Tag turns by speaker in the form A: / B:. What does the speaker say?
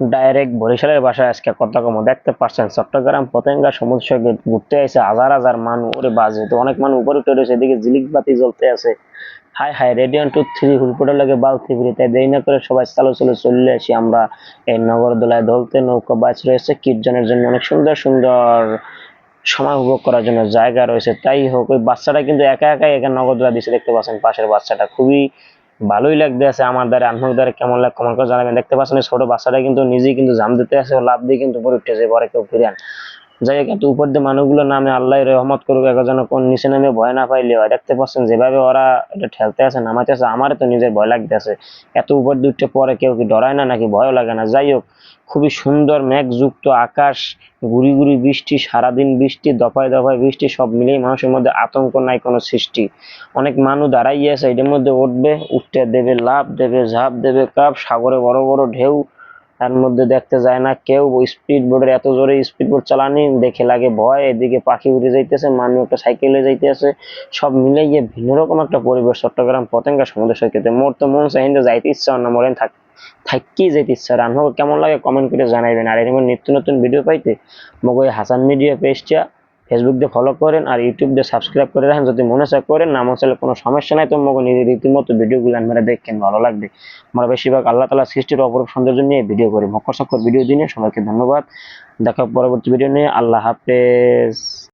A: Direct বরিশালের বাসায় আজকে কথা কম দেখতে পাচ্ছেন, চট্টগ্রাম, পতেঙ্গা, সমুদ্র সৈকত ঘুরতে আসে হাজার হাজার মানুষ, ওরে বাজে তো অনেক মানুষ উপরে উঠে রয়েছে, এদিকে জিলিক বাতি জ্বলতে আছে। হাই হাই রেডিয়ান টু থ্রি হুলপুটের লাগে বালতি ফিরি তাই দেরি না করে সবাই চালু চালু চলে আসি আমরা। এই নগরদোলায় দলতে নৌকা বাস রয়েছে, কীর্তনের জন্য অনেক সুন্দর সুন্দর সময় উপভোগ করার জন্য জায়গা রয়েছে। তাই হোক, ওই বাচ্চাটা কিন্তু একা একাই একা নগরদোলা দিচ্ছে দেখতে পাচ্ছেন পাশের বাচ্চাটা। খুবই ভালোই লাগতে আছে আমার দ্বারা আমার দ্বারা কেমন লাগে কমেন্ট করে জানাবেন। দেখতে পাচ্ছেন ছোট বাচ্চাটা কিন্তু নিজেই কিন্তু জাম দিতে আছে লাভ দিয়ে কিন্তু উপরে উঠতেছে পরে কেউ ফিরে যাই একটু উপর দিয়ে মানুষগুলো নামে আল্লাহ রহমত করুক একজন কোন নিচে নামে ভয় না পাইলে হয়। দেখতে পাচ্ছেন, যেভাবে ওরা এটা ঠেলতে আছে নামাতে আছে, আমারও তো নিজের ভয় লাগতে আছে। এত উপর দিয়ে পরে কেউ কি ডরায় না, নাকি ভয় লাগে না? যাই হোক, খুবই সুন্দর মেঘযুক্ত আকাশ, গুড়ি গুড়ি বৃষ্টি, সারাদিন বৃষ্টি, দফায় দফায় বৃষ্টি, সব মিলিয়ে মানুষের মধ্যে আতঙ্ক নাই কোনো সৃষ্টি। অনেক মানুষ দাঁড়াইয়ে আছে এটার মধ্যে উঠবে, উঠতে দেবে লাভ দেবে ঝাঁপ, দেবে কাপ, সাগরে বড় বড় ঢেউ তার মধ্যে দেখতে যায় না কেউ স্পিড বোর্ডের এত জোরে স্পিড বোর্ড চালানি, দেখে লাগে ভয়, এদিকে পাখি উড়ে যাইতেছে মানুষ একটা সাইকেলে যাইতেছে, সব মিলে গিয়ে ভিন্ন রকম একটা পরিবেশ, চট্টগ্রাম পতেঙ্গা সমুদ্র সৈকতে। মোর তো মন চাহিদা যাইতে ইচ্ছা না, মরেন থাক থাকি যেতে ইচ্ছা রান্না কেমন লাগে কমেন্ট করে জানাইবেন। আর এরকম নিত্য নতুন ভিডিও পাইতে মগ হাসান মিডিয়া পেজটা ফেসবুক দিয়ে ফলো করেন আর ইউটিউব দিয়ে সাবস্ক্রাইব করে রাখেন। যদি মনে চাক করেন, না মনে কোনো সমস্যা নাই, তো মগ নিজের রীতিমতো ভিডিওগুলো আপনারা দেখেন, ভালো লাগবে। আমরা বেশিরভাগ আল্লাহ তালা সৃষ্টির অপরূপ সৌন্দর্য নিয়ে ভিডিও করি। মকর চক্কর ভিডিও দিনে সবাইকে ধন্যবাদ। দেখা পরবর্তী ভিডিও নিয়ে। আল্লাহ হাফেজ।